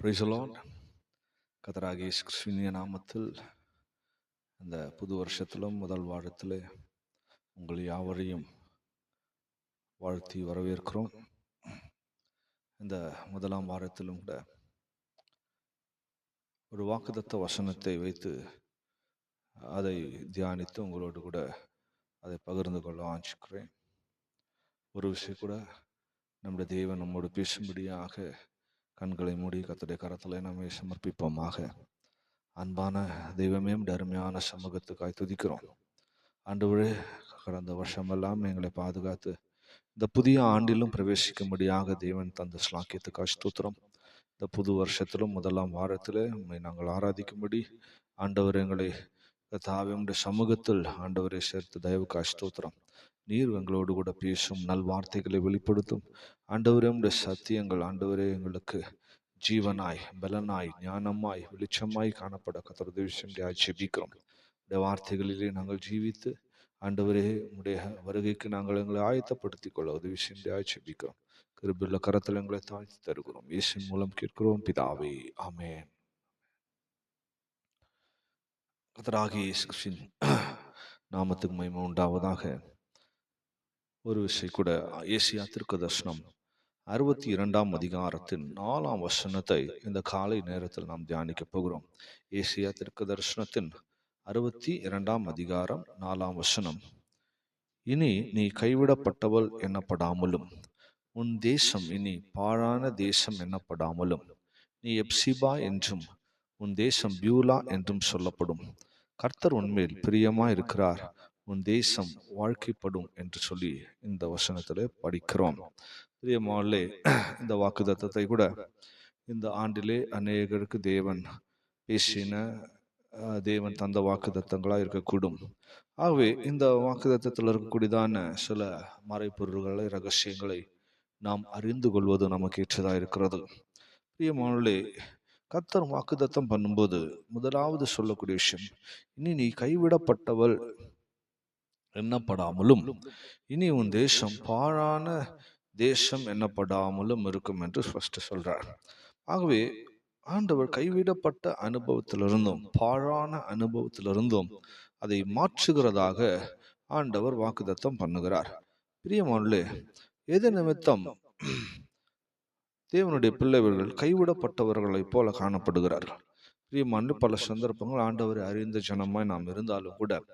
பிரைசலான் கதராகி கிறிஸ்துவினிய நாமத்தில் இந்த புது வருஷத்திலும் முதல் வாரத்தில் உங்கள் யாவரையும் வாழ்த்தி வரவேற்கிறோம். இந்த முதலாம் வாரத்திலும் கூட ஒரு வாக்குதத்த வசனத்தை வைத்து அதை தியானித்து உங்களோடு கூட அதை பகிர்ந்து கொள்ள ஆஞ்சிக்கிறேன் ஒரு விஷயம் கூட நம்முடைய தேவன் நம்மோடு பேசும்படியாக கண்களை மூடி கத்துடைய கரத்தில் நம்மை சமர்ப்பிப்போமாக. அன்பான தெய்வமே அருமையான சமூகத்துக்காய் துதிக்கிறோம். ஆண்டவரே கடந்த வருஷமெல்லாம் எங்களை பாதுகாத்து இந்த புதிய ஆண்டிலும் பிரவேசிக்கும்படியாக தேவன் தந்த ஸ்லாக்கியத்துக்காய் ஸ்தோத்திரம். இந்த புது வருஷத்திலும் முதலாம் வாரத்தில் உண்மை நாங்கள் ஆராதிக்கும்படி ஆண்டவர் எங்களை தாவியுடைய சமூகத்தில் ஆண்டவரை சேர்த்து தயவுக்காய் ஸ்தோத்திரம். நீர் எங்களோடு கூட பேசும் நல் வார்த்தைகளை வெளிப்படுத்தும். ஆண்டவரே உடைய சத்தியங்கள் ஆண்டவரே எங்களுக்கு ஜீவனாய் பலனாய் ஞானமாய் வெளிச்சமாய் காணப்பட கத்தர் விஷயம் ஜெபிக்கிறோம் இந்த வார்த்தைகளிலே நாங்கள் ஜீவித்து ஆண்டவரே உடைய வருகைக்கு நாங்கள் எங்களை ஆயத்தப்படுத்திக் கொள்ள உதவி செஞ்சு ஜெபிக்கிறோம் கிருபில்ல கரத்தில் எங்களை தாழ்த்தி தருகிறோம். இயேசின் மூலம் கேட்கிறோம் பிதாவே ஆமேன். கதராகி இயேசு கிறிஸ்துவின் நாமத்துக்கு மகிமை உண்டாவதாக. ஒரு விஷயம் கூட ஏசியா திருக்கு தர்ஷனம் அறுபத்தி இரண்டாம் அதிகாரத்தின் நாலாம் வசனத்தை இந்த காலை நேரத்தில் நாம் தியானிக்க போகிறோம். ஏசியா திருக்கு தரிசனத்தின் அறுபத்தி இரண்டாம் அதிகாரம் நாலாம் வசனம். இனி நீ கைவிடப்பட்டவள் எண்ணப்படாமலும் உன் தேசம் இனி பாழான தேசம் எண்ணப்படாமலும் நீ எப்சிபா என்றும் உன் தேசம் பியூலா என்றும் சொல்லப்படும். கர்த்தர் உன்மேல் பிரியமா இருக்கிறார் உன் தேசம் வாழ்க்கைப்படும் என்று சொல்லி இந்த வசனத்தில் படிக்கிறோம். பிரியமாலே இந்த வாக்குதத்தத்தை கூட இந்த ஆண்டிலே அநேகருக்கு தேவன் பேசின தேவன் தந்த வாக்குதத்தங்களாக இருக்கக்கூடும். ஆகவே இந்த வாக்குதத்தத்தில் இருக்கக்கூடியதான சில மறைப்பொருள்களை ரகசியங்களை நாம் அறிந்து கொள்வது நமக்கு ஏற்றதாக இருக்கிறது. பிரியமானே கத்தர் வாக்குதத்தம் பண்ணும்போது முதலாவது சொல்லக்கூடிய விஷயம் இனி நீ கைவிடப்பட்டவள் எண்ணப்படாமலும் இனி உன் தேசம் பாழான தேசம் எண்ணப்படாமலும் இருக்கும் என்று ஃபர்ஸ்ட் சொல்றார். ஆகவே ஆண்டவர் கைவிடப்பட்ட அனுபவத்திலிருந்தும் பாழான அனுபவத்திலிருந்தும் அதை மாற்றுகிறதாக ஆண்டவர் வாக்குதத்தம் பண்ணுகிறார். பிரியமானே எது நிமித்தம் தேவனுடைய பிள்ளைவர்கள் கைவிடப்பட்டவர்களைப் போல காணப்படுகிறார்கள். பிரியமான பல சந்தர்ப்பங்கள் ஆண்டவரை அறிந்த ஜனமாய் நாம் இருந்தாலும் கூட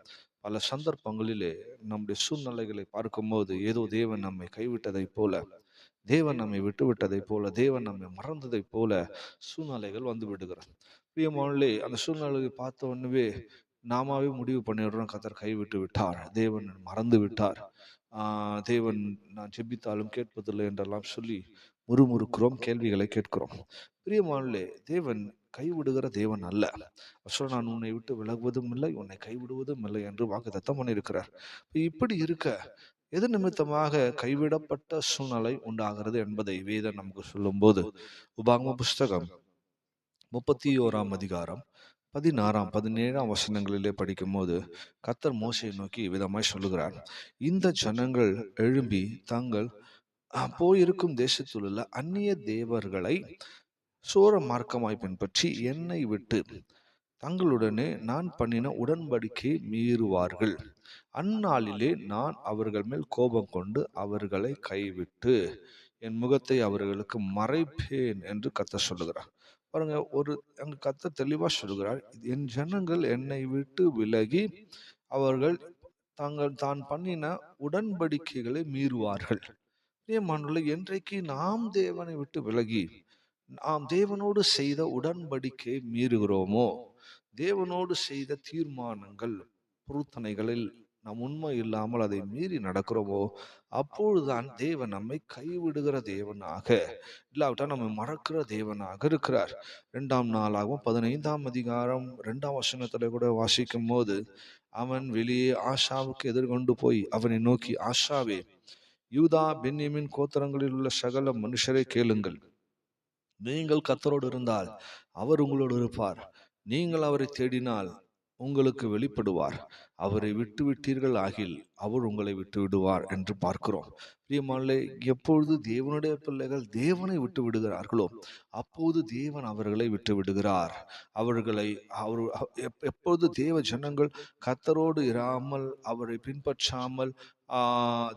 பல சந்தர்ப்பங்களிலே நம்முடைய சூழ்நிலைகளை பார்க்கும்போது ஏதோ தேவன் நம்மை கைவிட்டதைப் போல தேவன் நம்மை விட்டு விட்டதைப் போல தேவன் நம்மை மறந்ததைப் போல சூழ்நிலைகள் வந்து விடுகிறது. பிரியமானே அந்த சூழ்நிலையை பார்த்த உடனே நாமாவே முடிவு பண்ணிடுறோம். கத்தர் கைவிட்டு விட்டார். தேவன் மறந்து விட்டார். தேவன் நான் ஜெபித்தாலும் கேட்பதில்லை என்றெல்லாம் சொல்லி முறுமுறுக்கிறோம் கேள்விகளை கேட்கிறோம். பிரியமானே தேவன் கைவிடுகிற தேவன் அல்ல. சொல்ல நான் உன்னை விட்டு விலகுவதும் இல்லை உன்னை கைவிடுவதும் இல்லை என்று வாக்குத்தத்தம் பண்ணியிருக்கிறார். இப்படி இருக்க எது நிமித்தமாக கைவிடப்பட்ட சூழ்நிலை உண்டாகிறது என்பதை வேதம் நமக்கு சொல்லும்போது உபாகம புஸ்தகம் முப்பத்தி ஓராம் அதிகாரம் பதினாறாம் பதினேழாம் வசனங்களிலே படிக்கும்போது கத்தர் மோசையை நோக்கி விதமாய் சொல்லுகிறார். இந்த ஜனங்கள் எழும்பி தங்கள் போயிருக்கும் தேசத்தில் உள்ள அந்நிய தேவர்களை சோர மார்க்கமாய் பின்பற்றி என்னை விட்டு. தங்களுடனே நான் பண்ணின உடன்படிக்கை மீறுவார்கள். அந்நாளிலே நான் அவர்கள் மேல் கோபம் கொண்டு அவர்களை கைவிட்டு என் முகத்தை அவர்களுக்கு மறைப்பேன் என்று கத்த சொல்லுகிறார். பாருங்க ஒரு அங்க கத்த தெளிவா சொல்கிறார் என் ஜனங்கள் என்னை விட்டு விலகி அவர்கள் தாங்கள் தான் பண்ணின உடன்படிக்கைகளை மீறுவார்கள். பிரியமானவர்களே, என்றைக்கு நாம் தேவனை விட்டு விலகி நாம் தேவனோடு செய்த உடன்படிக்கை மீறுகிறோமோ? தேவனோடு செய்த தீர்மானங்கள் பொருத்தனைகளில் நாம் உண்மை இல்லாமல் அதை மீறி நடக்கிறோமோ? அப்பொழுதுதான் தேவன் நம்மை கைவிடுகிற தேவனாக இல்லாவிட்டால் நம்மை மறக்கிற தேவனாக இருக்கிறார். இரண்டாம் நாளாகவும் பதினைந்தாம் அதிகாரம் இரண்டாம் வசனத்துல கூட வாசிக்கும் போது அவன் வெளியே ஆஷாவுக்கு எதிர்கொண்டு போய் அவனை நோக்கி ஆஷாவே யூதா பென்யமின் கோத்திரங்களில் உள்ள சகல மனுஷரை கேளுங்கள். நீங்கள் கத்தரோடு இருந்தால் அவர் உங்களோடு இருப்பார். நீங்கள் அவரை தேடினால் உங்களுக்கு வெளிப்படுவார். அவரை விட்டு விட்டீர்கள் ஆகில் அவர் உங்களை விட்டு விடுவார் என்று பார்க்கிறோம். பிரியமானே எப்பொழுது தேவனுடைய பிள்ளைகள் தேவனை விட்டு விடுகிறார்களோ அப்போது தேவன் அவர்களை விட்டு விடுகிறார். அவர்களை அவர் எப்- எப்பொழுது தேவ ஜனங்கள் கத்தரோடு இராமல் அவரை பின்பற்றாமல்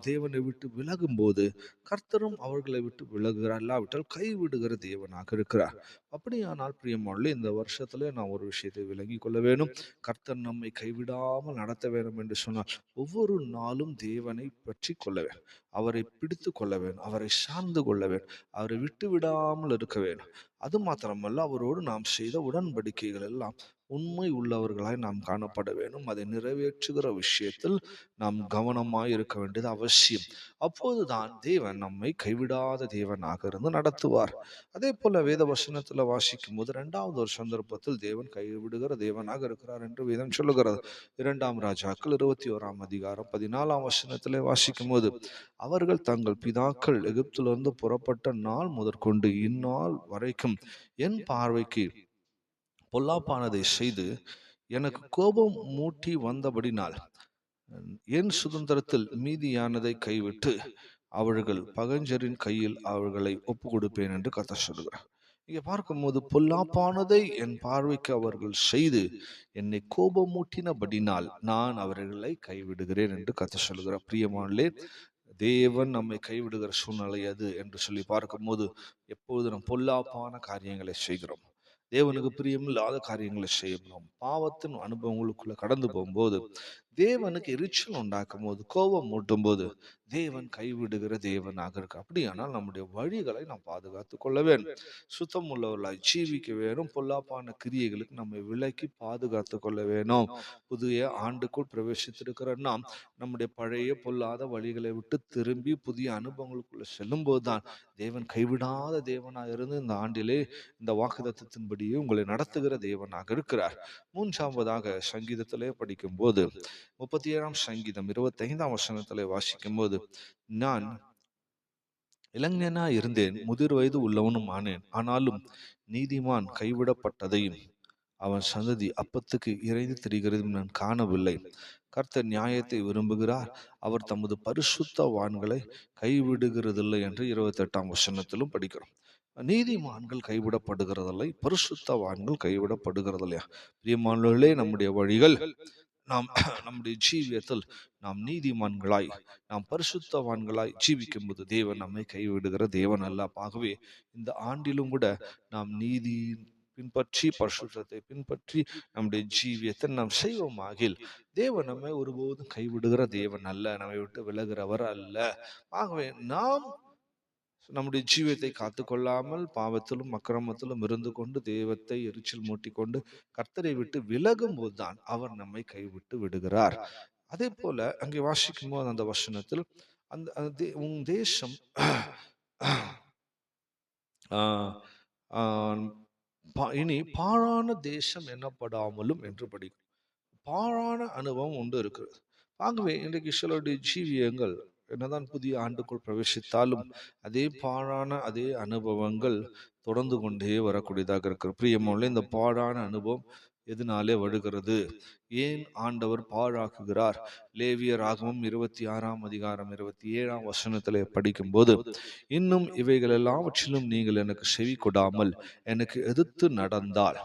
தேவனை விட்டு விலகும்போது கர்த்தரும் அவர்களை விட்டு விலகுகிறார். இல்லாவிட்டால் கைவிடுகிற தேவனாக இருக்கிறார். அப்படியானால் பிரியமானே இந்த வருஷத்துல நான் ஒரு விஷயத்தை விளங்கி கொள்ள வேணும் கர்த்தர் நம்மை கைவிடாமல் நடத்த வேண்டும் என்று சொன்னால் ஒவ்வொரு நாளும் தேவனை பற்றி கொள்ள வேண்டும். அவரை பிடித்து கொள்ள வேண்டும். அவரை சார்ந்து கொள்ள வேண்டும். அவரை விட்டு விடாமல் இருக்க வேண்டும். அது மாத்திரமல்ல அவரோடு நாம் செய்த உடன்படிக்கைகள் எல்லாம் உண்மை உள்ளவர்களாய் நாம் காணப்பட வேண்டும். அதை நிறைவேற்றுகிற விஷயத்தில் நாம் கவனமாக இருக்க வேண்டியது அவசியம். அப்போதுதான் தேவன் நம்மை கைவிடாத தேவனாக இருந்து நடத்துவார். அதே போல வேத வசனத்துல வாசிக்கும் போது இரண்டாவது ஒரு சந்தர்ப்பத்தில் தேவன் கைவிடுகிற தேவனாக இருக்கிறார் என்று வேதம் சொல்லுகிறது. இரண்டாம் ராஜாக்கள் இருபத்தி ஓராம் அதிகாரம் பதினாலாம் வசனத்திலே வாசிக்கும் போது அவர்கள் தங்கள் பிதாக்கள் எகிப்திலிருந்து புறப்பட்ட நாள் முதற்கொண்டு இந்நாள் வரைக்கும் என் பார்வைக்கு பொல்லாப்பானதை செய்து எனக்கு கோபம் மூட்டி வந்தபடினால் என் சுதந்திரத்தில் மீதியானதை கைவிட்டு அவர்கள் பகஞ்சரின் கையில் அவர்களை ஒப்பு கொடுப்பேன் என்று கத்த சொல்கிறார் இங்கே பார்க்கும்போது பொல்லாப்பானதை என் பார்வைக்கு அவர்கள் செய்து என்னை கோபமூட்டினபடினால் நான் அவர்களை கைவிடுகிறேன் என்று கத்த சொல்கிறார் பிரியமானே தேவன் நம்மை கைவிடுகிற சூழ்நிலை அது என்று சொல்லி பார்க்கும்போது எப்பொழுது நாம் பொல்லாப்பான காரியங்களை செய்கிறோம். தேவனுக்கு பிரியமில்லாத காரியங்களை செய்யணும். பாவத்தின் அனுபவங்களுக்குள்ள கடந்து போகும்போது தேவனுக்கு எரிச்சல் உண்டாக்கும் போது கோபம் மூட்டும் போது தேவன் கைவிடுகிற தேவனாக இருக்கு. அப்படியானால் நம்முடைய வழிகளை நாம் பாதுகாத்து கொள்ள வேண்டும். சுத்தம் உள்ளவர்களாய் ஜீவிக்க வேணும் பொல்லாப்பான கிரியைகளுக்கு நம்மை விலக்கி பாதுகாத்து கொள்ள வேணும். புதிய ஆண்டுக்குள் பிரவேசித்திருக்கிற நாம் நம்முடைய பழைய பொல்லாத வழிகளை விட்டு திரும்பி புதிய அனுபவங்களுக்குள்ள செல்லும் போதுதான் தேவன் கைவிடாத தேவனாக இருந்து இந்த ஆண்டிலே இந்த வாக்குதத்தின்படியே உங்களை நடத்துகிற தேவனாக இருக்கிறார். மூன்றாவதாக சங்கீதத்திலே படிக்கும் போது முப்பத்தி ஏழாம் சங்கீதம் இருபத்தி ஐந்தாம் வசனத்திலே வாசிக்கும் போது நான் இளைஞனா இருந்தேன் முதிர் வயது உள்ளவனும் ஆனேன். ஆனாலும் நீதிமான் கைவிடப்பட்டதையும் அவன் சந்ததி அப்பத்துக்கு இறைந்து தெரிகிறதும் நான் காணவில்லை. கர்த்தர் நியாயத்தை விரும்புகிறார். அவர் தமது பரிசுத்த வான்களை கைவிடுகிறதில்லை என்று இருபத்தி எட்டாம் வசனத்திலும் படிக்கிறோம். நீதிமான்கள் கைவிடப்படுகிறதில்லை பரிசுத்த வான்கள் கைவிடப்படுகிறதில்லையா? பிரியமானவர்களே நம்முடைய வழிகள் நாம் நம்முடைய ஜீவியத்தில் நாம் நீதிமான்களாய் நாம் பரிசுத்தவான்களாய் ஜீவிக்கும் போது தேவன் நம்மை கைவிடுகிற தேவன் அல்ல ஆகவே இந்த ஆண்டிலும் கூட நாம் நீதி பின்பற்றி பரிசுத்தத்தை பின்பற்றி நம்முடைய ஜீவியத்தை நாம் செய்வோமாகில் தேவன் நம்மை ஒருபோதும் கைவிடுகிற தேவன் அல்ல. நம்மை விட்டு விலகிறவர் அல்ல. ஆகவே நாம் நம்முடைய ஜீவியத்தை காத்துக்கொள்ளாமல் பாவத்திலும் அக்கிரமத்திலும் இருந்து கொண்டு தெய்வத்தை எரிச்சல் மூட்டிக்கொண்டு கர்த்தரை விட்டு விலகும் போதுதான் அவர் நம்மை கைவிட்டு விடுகிறார். அதே போல அங்கே வாசிக்கும் போது அந்த வசனத்தில் அந்த அந்த தே- உன் தேசம் இனி பாழான தேசம் என்னப்படாமலும் என்று படிக்கும். பாழான அனுபவம் உண்டு இருக்கிறது. ஆகவே இன்றைக்கு சிலருடைய ஜீவியங்கள் என்னதான் புதிய ஆண்டுக்குள் பிரவேசித்தாலும் அதே பாழான அதே அனுபவங்கள் தொடர்ந்து கொண்டே வரக்கூடியதாக இருக்கிற பிரியமோல இந்த பாழான அனுபவம் எதனாலே வருகிறது? ஏன் ஆண்டவர் பாழாக்குகிறார்? லேவிய ராகமும் இருபத்தி ஆறாம் அதிகாரம் இருபத்தி ஏழாம் வசனத்தில் படிக்கும்போது இன்னும் இவைகள் எல்லாவற்றிலும் நீங்கள் எனக்கு செவி கொடாமல் எனக்கு எதிர்த்து நடந்தால்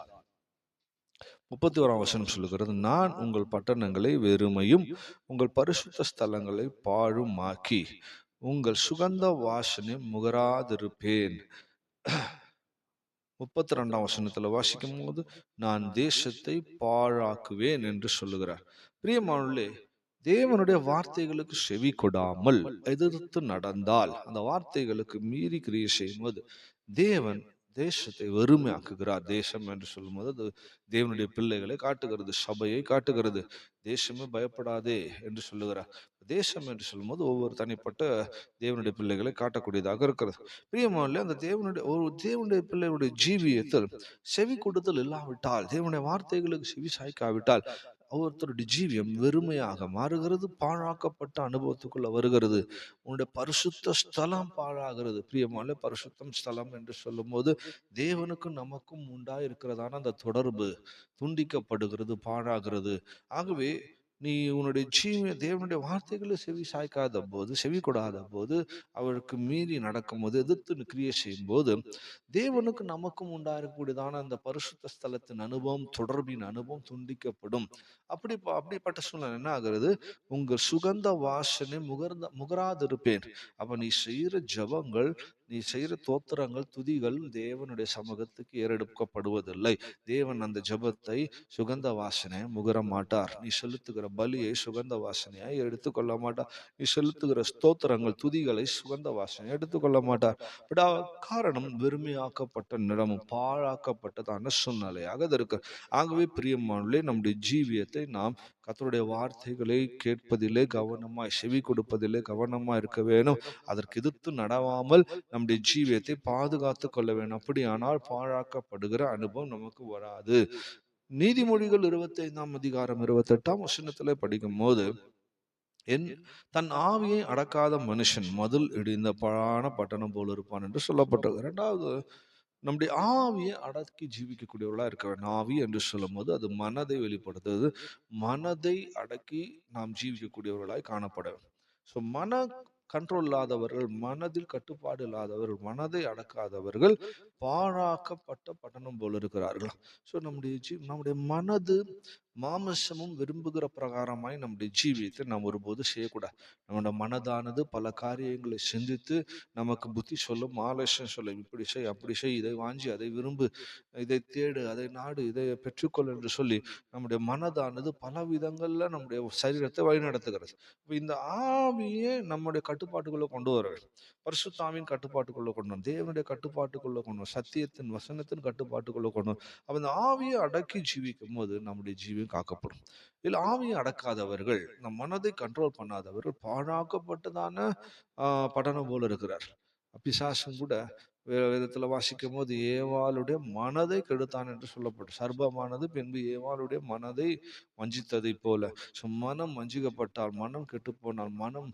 முப்பத்தி ஓராம் வசனம் சொல்லுகிறது நான் உங்கள் பட்டணங்களை வெறுமையும் உங்கள் பரிசுத்த ஸ்தலங்களை பாழுமாக்கி உங்கள் சுகந்த வாசனை முகராதிருப்பேன். முப்பத்தி ரெண்டாம் வசனத்தில் வாசிக்கும் போது நான் தேசத்தை பாழாக்குவேன் என்று சொல்லுகிறார். பிரியமானுள்ளே தேவனுடைய வார்த்தைகளுக்கு செவி கொடாமல் எதிர்த்து நடந்தால் அந்த வார்த்தைகளுக்கு மீறி கிரியை செய்யும்போது தேவன் தேசத்தை வெறுமையாக்குகிறார் தேசம் என்று சொல்லும்போது அது தேவனுடைய பிள்ளைகளை காட்டுகிறது சபையை காட்டுகிறது. தேசமே பயப்படாதே என்று சொல்லுகிறார். தேசம் என்று சொல்லும்போது ஒவ்வொரு தனிப்பட்ட தேவனுடைய பிள்ளைகளை காட்டக்கூடியதாக இருக்கிறது. பிரியமானே அந்த தேவனுடைய ஒரு தேவனுடைய பிள்ளைகளுடைய ஜீவியத்தில் செவி கொடுத்தல் இல்லாவிட்டால் தேவனுடைய வார்த்தைகளுக்கு செவி சாய்க்காவிட்டால் ஒவ்வொருத்தருடைய ஜீவியம் வெறுமையாக மாறுகிறது பாழாக்கப்பட்ட அனுபவத்துக்குள்ள வருகிறது. உன்னுடைய பரிசுத்த ஸ்தலம் பாழாகிறது. பிரியமான பரிசுத்தம் ஸ்தலம் என்று சொல்லும்போது தேவனுக்கும் நமக்கும் உண்டாயிருக்கிறதான அந்த தொடர்பு. துண்டிக்கப்படுகிறது பாழாகிறது. ஆகவே நீ உன்னுடைய ஜீவ தேவனுடைய வார்த்தைகளை செவி சாய்க்காத போது செவி கொடாத போது அவருக்கு மீறி நடக்கும்போது எதிர்த்து கிரியை செய்யும் போது தேவனுக்கு நமக்கும் உண்டாகக்கூடியதான அந்த பரிசுத்த ஸ்தலத்தின் அனுபவம் தொடர்பின் அனுபவம் துண்டிக்கப்படும். அப்படி அப்படிப்பட்ட சூழ்நிலை என்ன ஆகிறது? உங்கள் சுகந்த வாசனை முகர்ந்த முகராதிருப்பேன். அப்ப நீ செய்யற ஜபங்கள் நீ செய்கிற தோத்திரங்கள் துதிகள் தேவனுடைய சமூகத்துக்கு ஏறெடுக்கப்படுவதில்லை. தேவன் அந்த ஜபத்தை சுகந்த வாசனை முகர மாட்டார். நீ செலுத்துகிற பலியை சுகந்த வாசனையாய் எடுத்துக்கொள்ள மாட்டார். நீ செலுத்துகிற ஸ்தோத்திரங்கள் துதிகளை சுகந்த வாசனை எடுத்துக்கொள்ள மாட்டார். பட் காரணம் வெறுமையாக்கப்பட்ட நிலமும் பாழாக்கப்பட்டதான சூழ்நிலையாக அது இருக்கு. ஆகவே பிரியமானே நம்முடைய ஜீவியத்தை நாம் கத்தருடைய வார்த்தைகளை கேட்பதிலே கவனமாய் செவி கொடுப்பதிலே கவனமா இருக்க வேணும் அதற்கு எதிர்த்து நடவாமல் நம்முடைய ஜீவியத்தை பாதுகாத்து கொள்ள வேண்டும். அப்படியானால் பாழாக்கப்படுகிற அனுபவம் நமக்கு வராது. நீதிமொழிகள் இருபத்தி ஐந்தாம் அதிகாரம் இருபத்தெட்டாம் வசனத்துல படிக்கும் போது என் தன் ஆவியை அடக்காத மனுஷன் முதல் இடிந்த பழான பட்டணம் போல் இருப்பான் என்று சொல்லப்பட்டது. இரண்டாவது நம்முடைய ஆவியை அடக்கி ஜீவிக்கக்கூடியவர்களாக இருக்க வேண்டும். ஆவி என்று சொல்லும் போது அது மனதை வெளிப்படுத்துவது மனதை அடக்கி நாம் ஜீவிக்கக்கூடியவர்களாய் காணப்பட வேண்டும். ஸோ மன கண்ட்ரோல் இல்லாதவர்கள் மனதில் கட்டுப்பாடு இல்லாதவர்கள் மனதை அடக்காதவர்கள் பாழாக்கப்பட்ட பட்டணம் போல் இருக்கிறார்கள். ஸோ நம்முடைய ஜீ நம்முடைய மனது மாமிசமும் விரும்புகிற பிரகாரமாய் நம்முடைய ஜீவியத்தை நாம் ஒருபோது செய்யக்கூடாது. நம்மளோட மனதானது பல காரியங்களை சிந்தித்து நமக்கு புத்தி சொல்லும் ஆலோசனை சொல்லும். இப்படி செய் அப்படி செய் இதை வாஞ்சி அதை விரும்பு இதை தேடு அதை நாடு இதை பெற்றுக்கொள் என்று சொல்லி நம்முடைய மனதானது பல விதங்களில் நம்முடைய சரீரத்தை வழிநடத்துகிறது. இப்போ இந்த ஆவியை நம்முடைய கட்டுப்பாட்டுக்குள்ளே கொண்டு வர வேண்டும். பரிசுத்தாவின் கட்டுப்பாட்டுக்குள்ளே கொண்டு வரும். தேவனுடைய கட்டுப்பாட்டுக்குள்ளே கொண்டு வரும். சத்தியத்தின் வசனத்தின் கட்டுப்பாட்டுக்குள்ளே கொண்டு வரும். அப்போ இந்த ஆவியை அடக்கி ஜீவிக்கும் போது நம்முடைய ஜீவி ஜீவியம் காக்கப்படும். இல்லை ஆவியை அடக்காதவர்கள் நம் மனதை கண்ட்ரோல் பண்ணாதவர்கள் பாழாக்கப்பட்டதான படனம் போல இருக்கிறார் பிசாசும் கூட வே- வாசிக்கும் போது ஏவாளுடைய மனதை கெடுத்தான் என்று சொல்லப்படும். சர்பமானது பின்பு ஏவாளுடைய மனதை வஞ்சித்ததை போல. ஸோ மனம் வஞ்சிக்கப்பட்டால் மனம் கெட்டுப்போனால் மனம்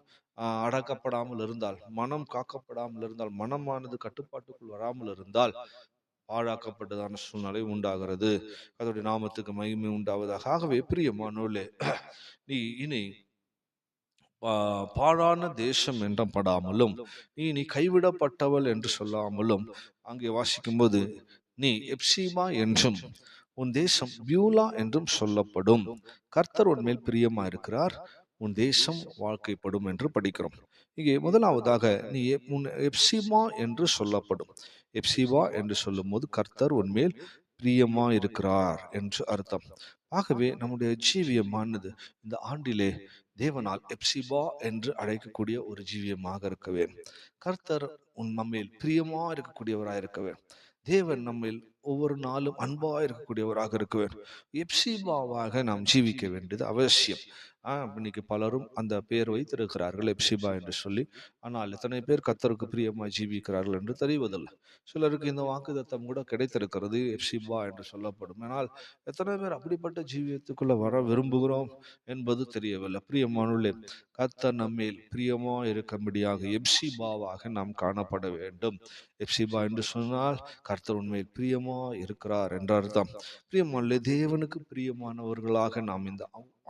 அடக்கப்படாமல் இருந்தால் மனம் காக்கப்படாமல் இருந்தால் மனமானது கட்டுப்பாட்டுக்குள் வராமல் இருந்தால் பாழாக்கப்பட்டதான சூழ்நிலை உண்டாகிறது. அதோடைய நாமத்துக்கு மகிமை உண்டாவதாக. ஆகவே பிரியமானோலே நீ இனி பா- பாழான தேசம் என்றப்படாமலும் நீ நீ கைவிடப்பட்டவள் என்று சொல்லாமலும் அங்கே வாசிக்கும்போது நீ எப்சிமா என்றும் உன் தேசம் பியூலா என்றும் சொல்லப்படும். கர்த்தர் உன் மேல் பிரியமா இருக்கிறார் உன் தேசம் வாழ்க்கைப்படும் என்று படிக்கிறோம். இங்கே முதலாவதாக நீ எப்- உன் எப்சிமா என்று சொல்லப்படும். எப்சிவா என்று சொல்லும்போது கர்த்தர் உன்மேல் பிரியமா இருக்கிறார் என்று அர்த்தம். ஆகவே நம்முடைய ஜீவியமானது இந்த ஆண்டிலே தேவனால் எப்சிபா என்று அழைக்கக்கூடிய ஒரு ஜீவியமாக இருக்கவே கர்த்தர் உன் நம்மேல் பிரியமா இருக்கக்கூடியவராக இருக்கவே தேவன் நம்மில் ஒவ்வொரு நாளும் அன்பாக இருக்கக்கூடியவராக இருக்க வேண்டும். எப்சிபாவாக நாம் ஜீவிக்க வேண்டியது அவசியம். இன்னைக்கு பலரும் அந்த பெயர் வைத்திருக்கிறார்கள் எப்சிபா என்று சொல்லி. ஆனால் எத்தனை பேர் கர்த்தருக்கு பிரியமா ஜீவிக்கிறார்கள் என்று தெரிவதில்லை. சிலருக்கு இந்த வாக்குத்தத்தம் கூட கிடைத்திருக்கிறது எப்சிபா என்று சொல்லப்படும். ஆனால் எத்தனை பேர் அப்படிப்பட்ட ஜீவியத்துக்குள்ள வர விரும்புகிறோம் என்பது தெரியவில்லை. பிரியமானுள்ளே கர்த்தர் நம்மேல் பிரியமா இருக்கும்படியாக எப்சிபாவாக நாம் காணப்பட வேண்டும். எப்சிபா என்று சொன்னால் கர்த்தர் உண்மையில் பிரியமா இருக்கிறார் என்ற அர்த்தம் பிரியமானே தேவனுக்கு பிரியமானவர்களாக நாம் இந்த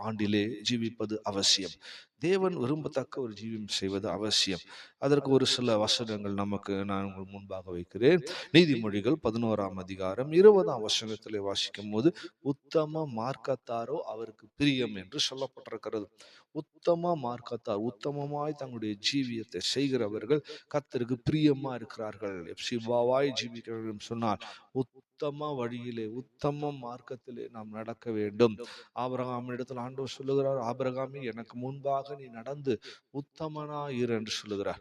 ஆண்டிலே ஜீவிப்பது அவசியம். தேவன் விரும்பத்தக்க ஒரு ஜீவியம் செய்வது அவசியம். அதற்கு ஒரு சில வசனங்கள் நமக்கு நான் உங்கள் முன்பாக வைக்கிறேன். நீதிமொழிகள் பதினோராம் அதிகாரம் இருபதாம் வசனத்தில் வாசிக்கும் போது உத்தம மார்க்கத்தாரோ அவருக்கு பிரியம் என்று சொல்லப்பட்டிருக்கிறது. உத்தம மார்க்கத்தார் உத்தமமாய் தங்களுடைய ஜீவியத்தை செய்கிறவர்கள் கத்தருக்கு பிரியமா இருக்கிறார்கள். சிவாவாய் ஜீவிக்கிறவர்கள் சொன்னால் உத்தம வழியிலே உத்தம மார்க்கத்திலே நாம் நடக்க வேண்டும். ஆபரகாமிடத்தில் ஆண்டவர் சொல்லுகிறார் ஆபரகாமி எனக்கு முன்பாக நீ நடந்து உத்தமனா இரு என்று சொல்லுகிறார்.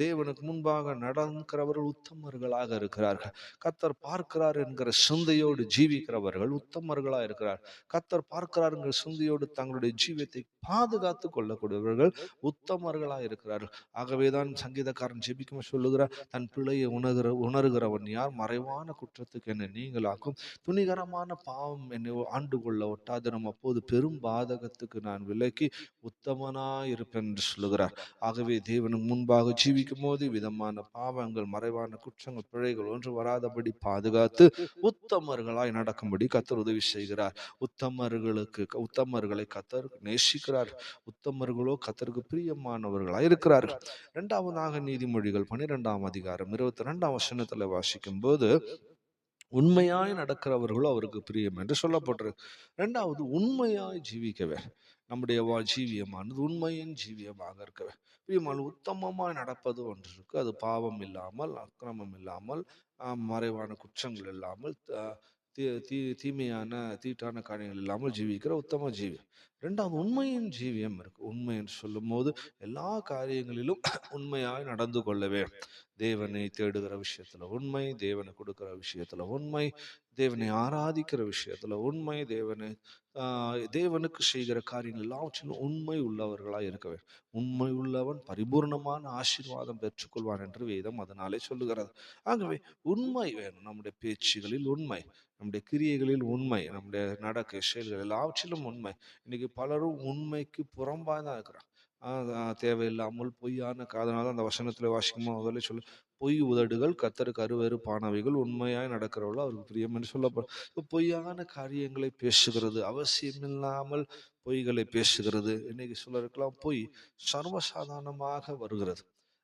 தேவனுக்கு முன்பாக நடக்கிறவர்கள் உத்தமர்களாக இருக்கிறார்கள். கத்தர் பார்க்கிறார் என்கிற சிந்தையோடு ஜீவிக்கிறவர்கள் உத்தமர்களா இருக்கிறார். கத்தர் பார்க்கிறார் என்கிற சிந்தையோடு தங்களுடைய ஜீவியத்தை பாதுகாத்து கொள்ளக்கூடியவர்கள் உத்தமர்களா இருக்கிறார்கள். ஆகவேதான் சங்கீதக்காரன் ஜெபிக்கும் சொல்லுகிறார் தன் பிழையை உணர்கிற உணர்கிறவன் யார்? மறைவான குற்றத்துக்கு என்னை நீங்களாக்கும் துணிகரமான பாவம் என்னை ஆண்டு கொள்ள ஒட்டாது. அப்போது பெரும் பாதகத்துக்கு நான் விலக்கி உத்தமனாக இருப்பேன் என்று சொல்லுகிறார். ஆகவே தேவனுக்கு முன்பாக ஜீவிக்கும் போது விதமான பாவங்கள் மறைவான குற்றங்கள் பிழைகள் ஒன்று வராதபடி பாதுகாத்து உத்தமர்களாய் நடக்கும்படி கத்தர் உதவி செய்கிறார். உத்தமர்களுக்கு உத்தமர்களை கத்தர் நேசிக்கிறார். உத்தமர்களோ கத்தருக்கு பிரியமானவர்களாய் இருக்கிறார்கள். இரண்டாவதாக நீதிமொழிகள் பன்னிரெண்டாம் அதிகாரம் இருபத்தி ரெண்டாம் வசனத்துல வாசிக்கும் போது உண்மையாய் நடக்கிறவர்களோ அவருக்கு பிரியம் என்று சொல்லப்பட்டிருக்கு ரெண்டாவது உண்மையாய் ஜீவிக்கவே நம்முடைய வா ஜீவியமானது உண்மையின் ஜீவியமாக இருக்கவே. பிரியமான உத்தமமாய் நடப்பது ஒன்று இருக்கு அது பாவம் இல்லாமல் அக்கிரமம் இல்லாமல் மறைவான குற்றங்கள் இல்லாமல் தீ தீ தீமையான தீட்டான காரியங்கள் இல்லாமல் ஜீவிக்கிற உத்தம ஜீவி. ரெண்டாவது உண்மையின் ஜீவியம் இருக்கு. உண்மை என்று சொல்லும் போது எல்லா காரியங்களிலும் உண்மையாய் நடந்து கொள்ளவே. தேவனை தேடுகிற விஷயத்துல உண்மை தேவனை கொடுக்கிற விஷயத்துல உண்மை. தேவனை ஆராதிக்கிற விஷயத்துல உண்மை தேவனை தேவனுக்கு செய்கிற காரியங்கள் எல்லாவற்றிலும் உண்மை உள்ளவர்களாக இருக்க வேண்டும். உண்மை உள்ளவன் பரிபூர்ணமான ஆசீர்வாதம் பெற்றுக்கொள்வான் என்று வேதம் அதனாலே சொல்லுகிறது. ஆகவே உண்மை வேணும். நம்முடைய பேச்சுகளில் உண்மை நம்முடைய கிரியைகளில் உண்மை நம்முடைய நடக்க செயல்கள் எல்லாவற்றிலும் உண்மை. இன்னைக்கு பலரும் உண்மைக்கு புறம்பாக தான் இருக்கிறான் தேவையில்லாமல் பொய்யான காதனால அந்த வசனத்துல வாசிக்குமா முதல்ல சொல்லு பொய் உதடுகள் கத்தருக்கு அருவருப்பானவைகள் உண்மையாய் நடக்கிறவர்கள் அவருக்கு பிரியம் என்று சொல்லப்படும் பொய்யான காரியங்களை பேசுகிறது அவசியமில்லாமல் பொய்களை பேசுகிறது. இன்னைக்கு சிலருக்கெல்லாம் பொய் சர்வசாதாரணமாக வருகிறது.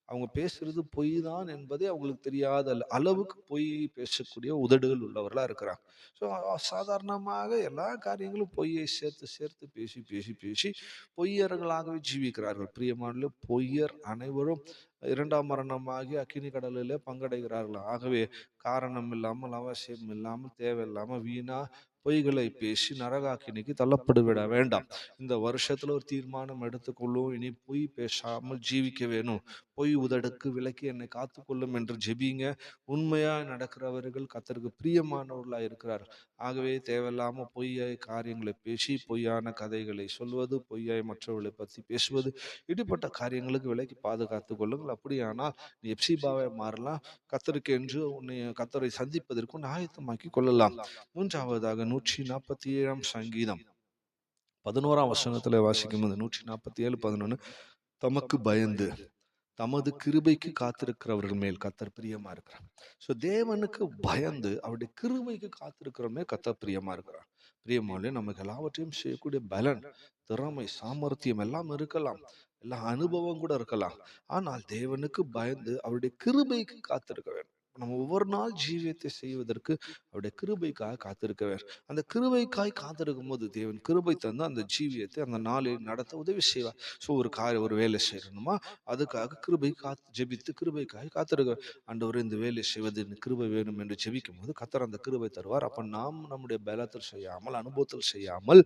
அவங்க பேசுறது பொய் தான் என்பதே அவங்களுக்கு தெரியாத அளவுக்கு பொய் பேசக்கூடிய உதடுகள் உள்ளவர்களா இருக்கிறாங்க. ஸோ சாதாரணமாக எல்லா காரியங்களும் பொய்யை சேர்த்து சேர்த்து பேசி பேசி பேசி பொய்யர்களாகவே ஜீவிக்கிறார்கள். பிரியமான பொய்யர் அனைவரும் இரண்டாம் மரணமாகி அக்கினி கடலிலே பங்கடைகிறார்கள்? ஆகவே காரணம் இல்லாமல் அவசியம் இல்லாமல் தேவையில்லாமல் வீணா பொய்களை பேசி நரகாக்கினிக்கு தள்ளப்பட்டு விட வேண்டாம். இந்த வருஷத்துல ஒரு தீர்மானம் எடுத்துக்கொள்ளும் இனி பொய் பேசாமல் ஜீவிக்க வேணும். பொய் உதடுக்கு விலக்கி என்னை காத்துக்கொள்ளும் என்று ஜெபிங்க உண்மையாக நடக்கிறவர்கள் கத்தருக்கு பிரியமானவர்களா இருக்கிறார்கள் ஆகவே தேவையில்லாம பொய்யாய் காரியங்களை பேசி பொய்யான கதைகளை சொல்வது பொய்யாய் மற்றவர்களை பற்றி பேசுவது இப்படிப்பட்ட காரியங்களுக்கு விலக்கி பாதுகாத்து கொள்ளுங்கள். அப்படியானால் நீ எப்சிபாவை மாறலாம். கத்தருக்கு என்று உன்னை கத்தரை சந்திப்பதற்கு உன்னை ஆயத்தமாக்கி கொள்ளலாம். மூன்றாவதாக நூற்றி நாற்பத்தி ஏழாம் சங்கீதம். பதினோராம் வசனத்துல வாசிக்கும் போது நூற்றி நாற்பத்தி ஏழு பதினொன்று தமக்கு பயந்து தமது கிருபைக்கு காத்திருக்கிறவர்கள் மேல் கத்தர் பிரியமா இருக்கிறார். ஸோ தேவனுக்கு பயந்து அவருடைய கிருபைக்கு காத்திருக்கிறவமே கத்தர் பிரியமா இருக்கிறார். பிரியமாலே நமக்கு எல்லாவற்றையும் செய்யக்கூடிய பலன் திறமை சாமர்த்தியம் எல்லாம் இருக்கலாம். எல்லா அனுபவம் கூட இருக்கலாம். ஆனால் தேவனுக்கு பயந்து அவருடைய கிருபைக்கு காத்திருக்க வேண்டும். நம்ம ஒவ்வொரு நாள் ஜீவியத்தை செய்வதற்கு அவருடைய கிருபைக்காக காத்திருக்கிறார் அந்த கிருபைக்காய் காத்திருக்கும் போது தேவன் கிருபை தந்து அந்த ஜீவியத்தை அந்த நாளில் நடத்த உதவி செய்வார். ஸோ ஒரு காரை ஒரு வேலை செய்யணுமா? அதுக்காக கிருபை காத்து ஜெபித்து கிருபைக்காக காத்திருக்கிறார் ஆண்டவர் இந்த வேலை செய்வது கிருபை வேணும் என்று ஜெபிக்கும் போது கத்தர் அந்த கிருபை தருவார். அப்போ நாம் நம்முடைய பலத்தில் செய்யாமல் அனுபவத்தில் செய்யாமல்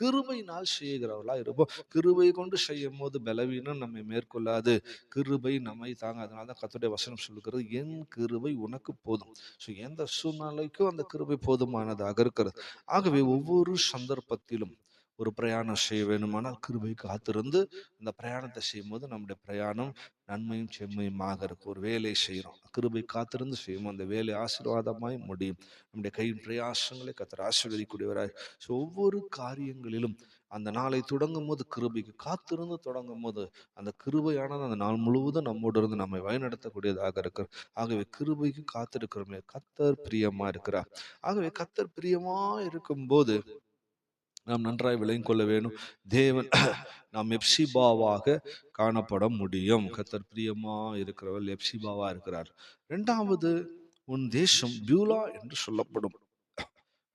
கிருபையினால் செய்கிறவர்களா இருப்போம். கிருபை கொண்டு செய்யும் போது பலவீனம் நம்மை மேற்கொள்ளாது. கிருபை நம்மை தாங்க அதனால தான் கத்தருடைய வசனம் சொல்லுகிறது என் கிருபை உனக்கு போதும். ஸோ எந்த சூழ்நிலைக்கும் அந்த கிருபை போதுமானதாக இருக்கிறது. ஆகவே ஒவ்வொரு சந்தர்ப்பத்திலும் ஒரு பிரயாணம் செய்ய வேணுமானால் கிருபை காத்திருந்து அந்த பிரயாணத்தை செய்யும்போது நம்முடைய பிரயாணம் நன்மையும் செம்மையுமாக இருக்கும். ஒரு வேலையை செய்கிறோம். கிருபை காத்திருந்து செய்யும் அந்த வேலை ஆசீர்வாதமாய் முடியும். நம்முடைய கையின் பிரயாசங்களை கத்தர் ஆசீர்வதிக்கூடியவராய் ஸோ ஒவ்வொரு காரியங்களிலும் அந்த நாளை தொடங்கும் போது கிருபைக்கு காத்திருந்து தொடங்கும் போது அந்த கிருபையானது அந்த நாள் முழுவதும் நம்மோடு இருந்து நம்மை வழிநடத்தக்கூடியதாக இருக்கிறது ஆகவே கிருபைக்கு காத்திருக்கிறோமே கத்தர் பிரியமா இருக்கிறார். ஆகவே கத்தர் பிரியமா இருக்கும்போது நாம் நன்றாய் விளங்கிக் கொள்ள வேணும் தேவன் நாம் எப்சிபாவாக காணப்பட முடியும். கத்தர் பிரியமா இருக்கிறவர் எப்சிபாவா இருக்கிறார். இரண்டாவது உன் தேசம் பியூலா என்று சொல்லப்படும்.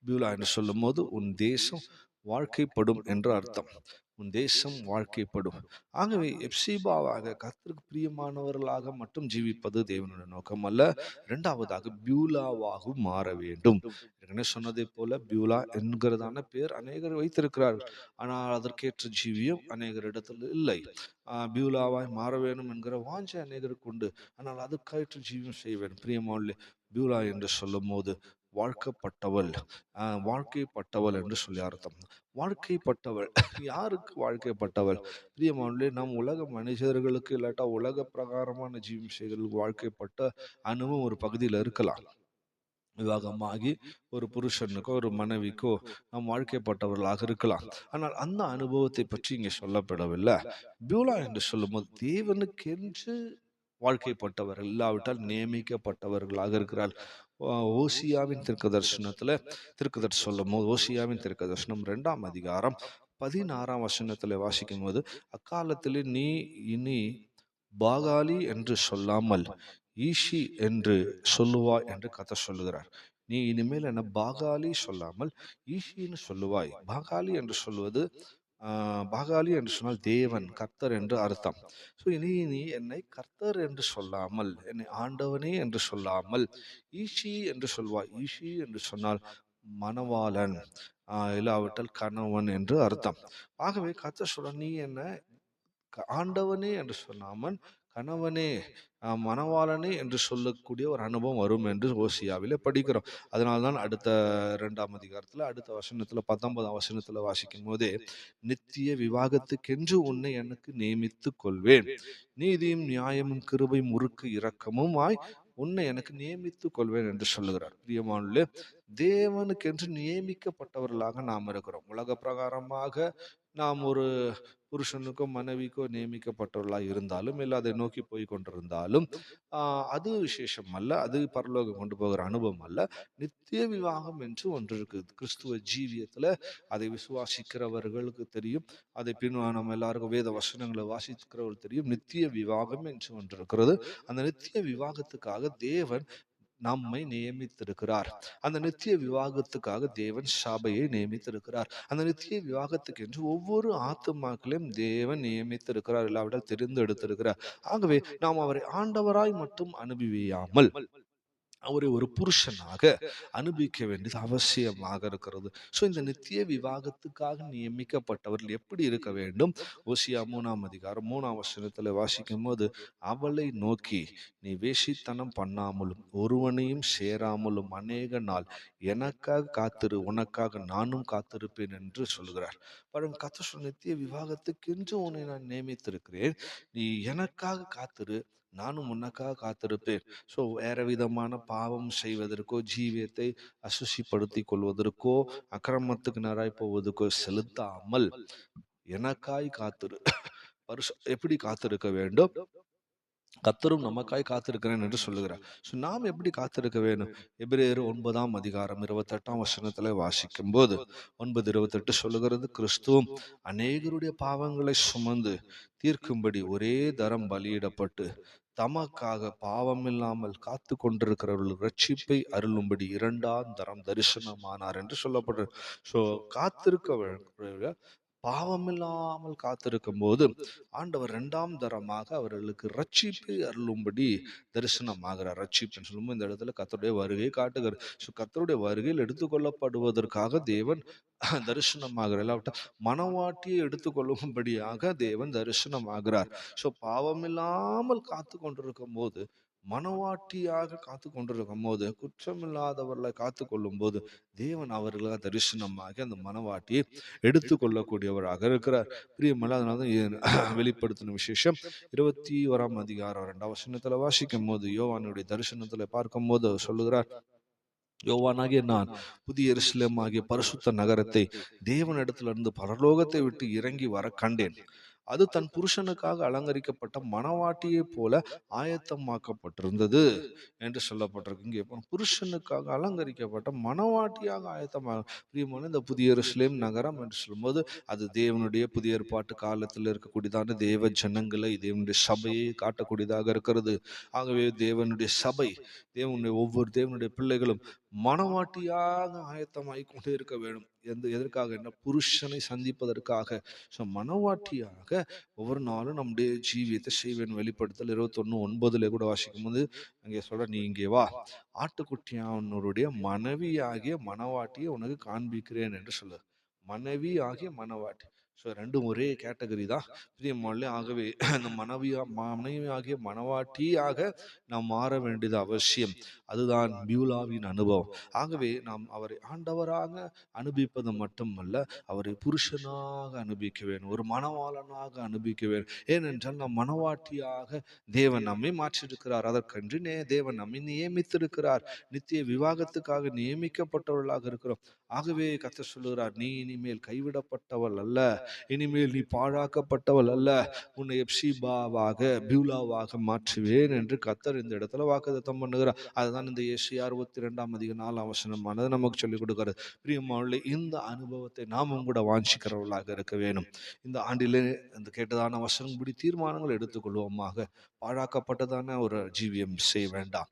பியூலா என்று சொல்லும் போது உன் தேசம் வாழ்க்கைப்படும் என்று அர்த்தம். உன் தேசம் வாழ்க்கைப்படும். ஆகவே எப்சிபாவாக கர்த்தருக்கு பிரியமானவர்களாக மட்டும் ஜீவிப்பது தேவனுடைய நோக்கம் அல்ல. இரண்டாவதாக பியூலாவாகவும் மாற வேண்டும். ஏற்கனவே சொன்னதை போல பியூலா என்கிறதான பேர் அநேகர் வைத்திருக்கிறார்கள். ஆனால் அதற்கேற்ற ஜீவியம் அநேகர் இடத்துல இல்லை. பியூலாவாய் மாற வேண்டும் என்கிற வாஞ்சை அநேகருக்கு உண்டு. ஆனால் அதுக்கேற்ற ஜீவியம் செய்ய வேண்டும் பிரியமாவுள்ள பியூலா என்று சொல்லும் போது வாழ்க்கப்பட்டவள். வாழ்க்கைப்பட்டவள் என்று சொல்லி அர்த்தம். வாழ்க்கைப்பட்டவள். யாருக்கு வாழ்க்கைப்பட்டவள்? பிரியமானே நம் உலக மனிதர்களுக்கு இல்லாட்டா உலக பிரகாரமான ஜீவிசைகளுக்கு வாழ்க்கைப்பட்ட அனுபவம் ஒரு பகுதியில் இருக்கலாம். விவாகமாகி ஒரு புருஷனுக்கோ ஒரு மனைவிக்கோ நாம் வாழ்க்கைப்பட்டவர்களாக இருக்கலாம். ஆனால் அந்த அனுபவத்தை பற்றி இங்கே சொல்லப்படவில்லை. பியூலா என்று சொல்லும்போது தேவனுக்கென்று வாழ்க்கைப்பட்டவர்கள் இல்லாவிட்டால் நியமிக்கப்பட்டவர்களாக இருக்கிறார். ஓசியாவின் திருக்கு தரிசனத்துல திருக்குதர் சொல்லும் போது ஓசியாவின் திருக்கு தரிசனம் ரெண்டாம் அதிகாரம் பதினாறாம் வசனத்துல வாசிக்கும் போது அக்காலத்தில் நீ இனி பாகாலி என்று சொல்லாமல் ஈஷி என்று சொல்லுவாய் என்று கதை சொல்லுகிறார். நீ இனிமேல் என்ன பாகாலி சொல்லாமல் ஈஷின்னு சொல்லுவாய். பாகாலி என்று சொல்வது பாகாலி என்று சொன்னால் தேவன் கர்த்தர் என்று அர்த்தம். ஸோ இனி நீ என்னை கர்த்தர் என்று சொல்லாமல் என்னை ஆண்டவனே என்று சொல்லாமல் ஈஷி என்று சொல்வாய். ஈஷி என்று சொன்னால் மணவாளன் இல்லாவிட்டால் கணவன் என்று அர்த்தம். ஆகவே கர்த்தர் சொல்ல நீ என்ன க- ஆண்டவனே என்று சொல்லாமல் கணவனே மணவாளனே என்று சொல்லக்கூடிய ஒரு அனுபவம் வரும் என்று ஓசியாவிலே படிக்கிறோம். அதனால்தான் அடுத்த இரண்டாம் அதிகாரத்துல அடுத்த வசனத்துல பத்தொன்பதாம் வசனத்துல வாசிக்கும் போதே நித்திய விவாகத்துக்கென்று உன்னை எனக்கு நியமித்துக் கொள்வேன். நீதியும் நியாயமும் கிருபையும் முறுக்கு இரக்கமுமாய் உன்னை எனக்கு நியமித்துக் கொள்வேன் என்று சொல்லுகிறார். பிரியமானுள்ளே தேவனுக்கென்று நியமிக்கப்பட்டவர்களாக நாம் இருக்கிறோம். உலக பிரகாரமாக நாம் ஒரு புருஷனுக்கோ மனைவிக்கோ நியமிக்கப்பட்டவர்களாக இருந்தாலும் இல்லை அதை நோக்கி போய் கொண்டிருந்தாலும் அது விசேஷம் அல்ல அது பரலோகம் கொண்டு போகிற அனுபவம் அல்ல. நித்திய விவாகம் என்று ஒன்று இருக்குது. கிறிஸ்துவ ஜீவியத்துல அதை விசுவாசிக்கிறவர்களுக்கு தெரியும். அதை பின் நம்ம எல்லாருக்கும் வேத வசனங்களை வாசிக்கிறவர்கள் தெரியும். நித்திய விவாகம் என்று ஒன்று இருக்கிறது. அந்த நித்திய விவாகத்துக்காக தேவன் நம்மை நியமித்திருக்கிறார். அந்த நித்திய விவாகத்துக்காக தேவன் சபையை நியமித்திருக்கிறார். அந்த நித்திய விவாகத்துக்கு என்று ஒவ்வொரு ஆத்துமாக்களையும் தேவன் நியமித்திருக்கிறார். இல்லாவிட்டால் தெரிந்தெடுத்திருக்கிறார். ஆகவே நாம் அவரை ஆண்டவராய் மட்டும் அனுபவியாமல் அவரை ஒரு புருஷனாக அனுபவிக்க வேண்டியது அவசியமாக இருக்கிறது. ஸோ இந்த நித்திய விவாகத்துக்காக நியமிக்கப்பட்டவர்கள் எப்படி இருக்க வேண்டும்? ஓசியா மூணாம் அதிகாரம் மூணாம் வசனத்தில் வாசிக்கும் போது அவளை நோக்கி நீ வேசித்தனம் பண்ணாமலும் ஒருவனையும் சேராமலும் அநேக நாள் எனக்காக காத்திரு உனக்காக நானும் காத்திருப்பேன் என்று சொல்கிறார் பழம் கத்த நித்திய விவாகத்துக்கென்று உன்னை நான் நியமித்திருக்கிறேன். நீ எனக்காக காத்திரு நானும் உனக்காக காத்திருப்பேன். ஸோ வேற விதமான பாவம் செய்வதற்கோ ஜீவியத்தை அசுசிப்படுத்திக் கொள்வதற்கோ அக்கிரமத்துக்கு நேராய் போவதற்கோ செலுத்தாமல் எனக்காய் காத்திரு. பரிசு எப்படி காத்திருக்க வேண்டும்? கத்தரும் நமக்காய் காத்திருக்கிறேன் என்று சொல்லுகிறார். ஸோ நாம் எப்படி காத்திருக்க வேண்டும்? எபிரேயர் ஒன்பதாம் அதிகாரம் இருபத்தெட்டாம் வசனத்துல வாசிக்கும் போது ஒன்பது இருபத்தெட்டு சொல்லுகிறது கிறிஸ்துவும் அநேகருடைய பாவங்களை சுமந்து தீர்க்கும்படி ஒரே தரம் பலியிடப்பட்டு தமக்காக பாவமில்லாமல் காத்து கொண்டிருக்கிறவர்கள் ரட்சிப்பை அருளும்படி இரண்டாம் தரம் தரிசனமானார் என்று சொல்லப்படுறது ஸோ காத்திருக்க பாவமில்லாமல் காத்திருக்கும் போது ஆண்டவர் இரண்டாம் தரமாக அவர்களுக்கு ரட்சிப்பை அருளும்படி தரிசனமாகிறார். ரட்சிப்புன்னு சொல்லும்போது இந்த இடத்துல கத்தருடைய வருகை காட்டுகிறார். ஸோ கத்தருடைய வருகையில் எடுத்துக்கொள்ளப்படுவதற்காக தேவன் தரிசனமாகிறார். இல்லாவிட்ட மனவாட்டியை எடுத்துக்கொள்ளும்படியாக தேவன் தரிசனமாகிறார். ஸோ பாவமில்லாமல் காத்து கொண்டிருக்கும் போது மனவாட்டியாக காத்து கொண்டிருக்கும் போது குற்றமில்லாதவர்களை காத்து கொள்ளும் போது தேவன் அவர்களை தரிசனமாகி அந்த மனவாட்டியை எடுத்துக்கொள்ளக்கூடியவராக இருக்கிறார். பிரியமல்ல அதனால தான் வெளிப்படுத்தின விசேஷம் இருபத்தி ஓராம் அதிகாரம் ரெண்டாம் வசனத்துல வாசிக்கும் போது யோவானுடைய தரிசனத்துல பார்க்கும் போது சொல்லுகிறார் யோவானாகிய நான் புதிய எருசலேம் ஆகிய பரிசுத்த நகரத்தை தேவனிடத்திலிருந்து பரலோகத்தை விட்டு இறங்கி வர கண்டேன். அது தன் புருஷனுக்காக அலங்கரிக்கப்பட்ட மணவாட்டியைப் போல ஆயத்தமாக்கப்பட்டிருந்தது என்று சொல்லப்பட்டிருக்கு. இங்கே புருஷனுக்காக அலங்கரிக்கப்பட்ட மணவாட்டியாக ஆயத்தமாக பிரியமான இந்த புதிய எருசலேம் நகரம் என்று சொல்லும்போது அது தேவனுடைய புதிய ஏற்பாட்டு காலத்தில் இருக்கக்கூடியதான தேவ ஜனங்களை தேவனுடைய சபையை காட்டக்கூடியதாக இருக்கிறது. ஆகவே தேவனுடைய சபை தேவனுடைய ஒவ்வொரு தேவனுடைய பிள்ளைகளும் மனவாட்டியாக ஆயத்தமாகி கொண்டே இருக்க வேண்டும். எந்த எதற்காக என்ன? புருஷனை சந்திப்பதற்காக. ஸோ மனவாட்டியாக ஒவ்வொரு நாளும் நம்முடைய ஜீவியத்தை செய்வேன். வெளிப்படுத்தல் இருபத்தொன்னு ஒன்பதுல கூட வாசிக்கும் போது அங்கே சொல்ற நீ இங்கே வா. ஆட்டுக்குட்டியானவருடைய மனைவியாகிய மனவாட்டியை உனக்கு காண்பிக்கிறேன் என்று சொல்லு. மனைவி ஆகிய மனவாட்டி. ஸோ ரெண்டும் ஒரே கேட்டகரி தான். பிரியமானே ஆகவே அந்த மனைவியா மனைவி ஆகிய மனவாட்டியாக நாம் மாற வேண்டியது அவசியம். அதுதான் பியூலாவின் அனுபவம். ஆகவே நாம் அவரை ஆண்டவராக அனுபவிப்பது மட்டுமல்ல அவரை புருஷனாக அனுபவிக்க வேண்டும் ஒரு மனவாளனாக அனுபவிக்க வேண்டும். ஏனென்றால் நாம் மனவாட்டியாக தேவன் நம்மை மாற்றியிருக்கிறார். அதற்கன்று நே தேவன் நம்மை நியமித்திருக்கிறார். நித்திய விவாகத்துக்காக நியமிக்கப்பட்டவர்களாக இருக்கிறோம். ஆகவே கத்த சொல்லுகிறார் நீ இனிமேல் கைவிடப்பட்டவள் அல்ல. இனிமேல் நீ பாழாக்கப்பட்டவள் அல்ல. உன்னை எப்சிபாவாக பியூலாவாக மாற்றுவேன் என்று கத்தர் இந்த இடத்துல வாக்குதத்தம் பண்ணுகிறார். அதுதான் இந்த ஏசி அறுபத்தி ரெண்டாம் அதிக நாலாம் வசனமானது நமக்கு சொல்லிக் கொடுக்கிறது. பிரியமானே இந்த அனுபவத்தை நாமும் கூட வாஞ்சிக்கிறவர்களாக இருக்க வேணும் இந்த ஆண்டிலே இந்த கேட்டதான வசனப்படி தீர்மானங்கள் எடுத்துக்கொள்வோமாக. பாழாக்கப்பட்டதான ஒரு ஜீவியம் செய்ய வேண்டாம்.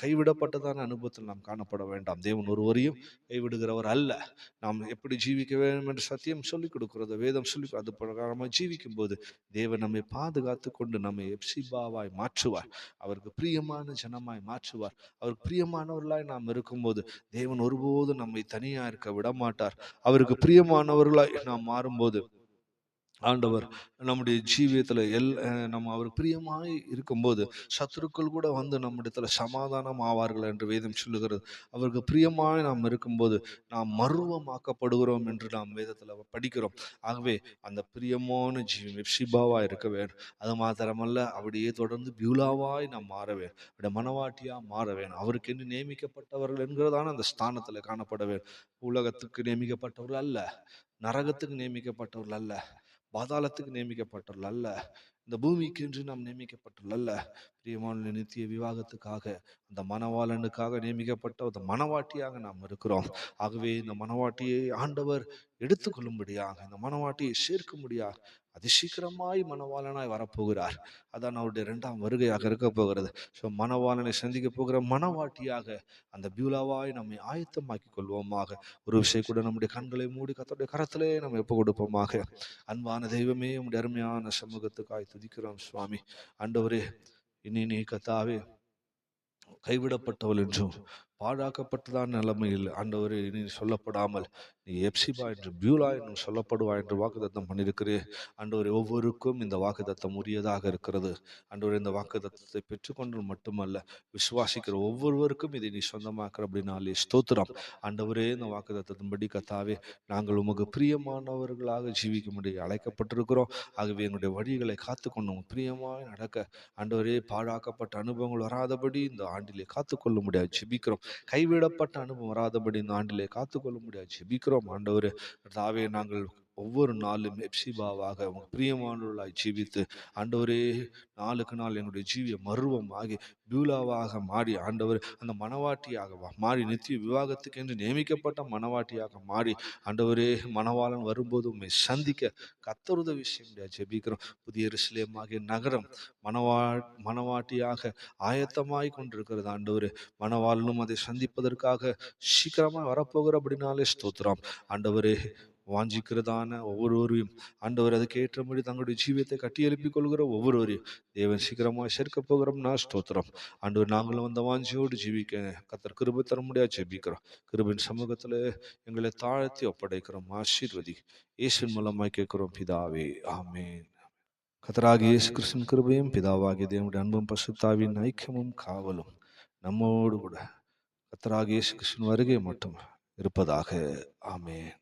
கைவிடப்பட்டதான அனுபவத்தில் நாம் காணப்பட வேண்டாம். தேவன் ஒருவரையும் கைவிடுகிறவர் அல்ல. நாம் எப்படி ஜீவிக்க வேண்டும் என்று சத்தியம் சொல்லிக் கொடுக்கிறது வேதம் சொல்லி அது பிரகாரமாக ஜீவிக்கும் போது தேவன் நம்மை பாதுகாத்து கொண்டு நம்மை எப்சிபாவாய் மாற்றுவார். அவருக்கு பிரியமான ஜனமாய் மாற்றுவார். அவருக்கு பிரியமானவர்களாய் நாம் இருக்கும்போது தேவன் ஒருபோதும் நம்மை தனியாக இருக்க விட மாட்டார் அவருக்கு பிரியமானவர்களாய் நாம் மாறும்போது ஆண்டவர் நம்முடைய ஜீவியத்தில் எல் நம்ம அவர் பிரியமாய் இருக்கும்போது சத்துருக்கள் கூட வந்து நம்மிடத்தில் சமாதானம் ஆவார்கள் என்று வேதம் சொல்லுகிறது. அவருக்கு பிரியமாய் நாம் இருக்கும்போது நாம் மருவமாக்கப்படுகிறோம் என்று நாம் வேதத்தில் படிக்கிறோம். ஆகவே அந்த பிரியமான ஜீவன் சிபாவாக இருக்க வேண்டும் அது மாத்திரமல்ல அப்படியே தொடர்ந்து பியூலாவாய் நாம் மாற வேண்டும் அவருடைய மனவாட்டியாக மாற வேண்டும் அவருக்கு என்று நியமிக்கப்பட்டவர்கள் என்கிறதான அந்த ஸ்தானத்தில் காணப்பட வேண்டும் உலகத்துக்கு நியமிக்கப்பட்டவர்கள் அல்ல நரகத்துக்கு நியமிக்கப்பட்டவர்கள் அல்ல பாதாளத்துக்கு நியமிக்கப்பட்டுள்ள அல்ல. இந்த பூமிக்கு என்று நாம் நியமிக்கப்பட்டுள்ள அல்ல. பிரியமான நித்திய விவாகத்துக்காக அந்த மனவாளனுக்காக நியமிக்கப்பட்ட அந்த மனவாட்டியாக நாம் இருக்கிறோம். ஆகவே இந்த மனவாட்டியை ஆண்டவர் எடுத்துக்கொள்ளும்படியாக இந்த மனவாட்டியை சேர்க்கும்படியாக அதிசீக்கிரமாய் மனவாளனாய் வரப்போகிறார். அதான் அவருடைய இரண்டாம் வருகையாக இருக்க போகிறது. ஸோ மனவாளனை சந்திக்க போகிற மனவாட்டியாக அந்த பியூலாவாய் நம்மை ஆயத்தமாக்கி கொள்வோமாக. ஒரு விஷயம் கூட நம்முடைய கண்களை மூடி கத்தோடைய கரத்திலே நம்ம எப்போ கொடுப்போமாக? அன்பான தெய்வமே நம்முடைய அருமையான சமூகத்துக்காய் துதிக்கிறோம் சுவாமி. ஆண்டவரே இனி நீ கத்தாவே கைவிடப்பட்டவள் என்றும் பாழாக்கப்பட்டதான நிலைமையில் ஆண்டவரே இனி சொல்லப்படாமல் நீ எப்சிபா என்று பியூலா என்று சொல்லப்படுவா என்று வாக்குத்தத்தம் பண்ணியிருக்கிறேன் ஆண்டவரை ஒவ்வொருக்கும் இந்த வாக்குத்தத்தம் உரியதாக இருக்கிறது. ஆண்டவரை இந்த வாக்குத்தத்தை பெற்றுக்கொண்டு மட்டுமல்ல விசுவாசிக்கிற ஒவ்வொருவருக்கும் இதை நீ சொந்தமாக்குற அப்படின்னாலே ஸ்தோத்திரம். ஆண்டவரே இந்த வாக்குத்தத்தின்படி கத்தாவே நாங்கள் உமக்கு பிரியமானவர்களாக ஜீவிக்க முடிய அழைக்கப்பட்டிருக்கிறோம். ஆகவே என்னுடைய வழிகளை காத்துக்கொண்டு பிரியமாக நடக்க ஆண்டவரே பாழாக்கப்பட்ட அனுபவங்கள் வராதபடி இந்த ஆண்டிலே காத்துக்கொள்ள முடியாது ஜிபிக்கிறோம். கைவிடப்பட்ட அனுபவம் வராதபடி இந்த ஆண்டிலே காத்துக்கொள்ள முடியாது ஜெபிக்கிறோம் ஆண்டவர் தாவே நாங்கள் ஒவ்வொரு நாளும் எப்சிபாவாக பிரியமானவர்களாய் ஜீவித்து ஆண்டவரே நாளுக்கு நாள் எங்களுடைய ஜீவிய மருவம் ஆகி பியூலாவாக மாறி ஆண்டவர் அந்த மனவாட்டியாக மாறி நித்திய விவாகத்துக்கு என்று நியமிக்கப்பட்ட மனவாட்டியாக மாறி ஆண்டவரே மனவாளன் வரும்போது உண்மை சந்திக்க கத்தருத விஷயம் ஜெபிக்கிறோம். புதிய ரிசிலியமாகிய நகரம் மனவா மனவாட்டியாக ஆயத்தமாய் கொண்டிருக்கிறது ஆண்டவர். மனவாளனும் அதை சந்திப்பதற்காக சீக்கிரமாக வரப்போகிற அப்படின்னாலே ஸ்தோத்திரம். ஆண்டவரே வாஞ்சிக்கிறதான ஒவ்வொருவரையும். ஆண்டவர் அதுக்கு ஏற்றபடி தங்களுடைய ஜீவியத்தை கட்டி எழுப்பிக் கொள்கிற ஒவ்வொருவரையும். தேவன் சீக்கிரமாக சேர்க்க போகிறோம். நான் ஸ்தோத்திரம். ஆண்டவர் நாங்களும் அந்த வாஞ்சியோடு ஜீவிக்க கத்தர் கிருபை தர முடியாது ஜெபிக்கிறோம். கிருபின் சமூகத்தில் எங்களை தாழ்த்தி ஒப்படைக்கிறோம். ஆசீர்வதி. இயேசின் மூலமாக கேட்கிறோம். பிதாவே ஆமேன். கத்தராகி இயேசு கிருஷ்ணன் கிருபையும் பிதாவாகிய தேவனுடைய அன்பும் பசுத்தாவின் ஐக்கியமும் காவலும் நம்மோடு கூட கத்தராகி இயேசு கிருஷ்ணன் வருகை மட்டும் இருப்பதாக. ஆமேன்.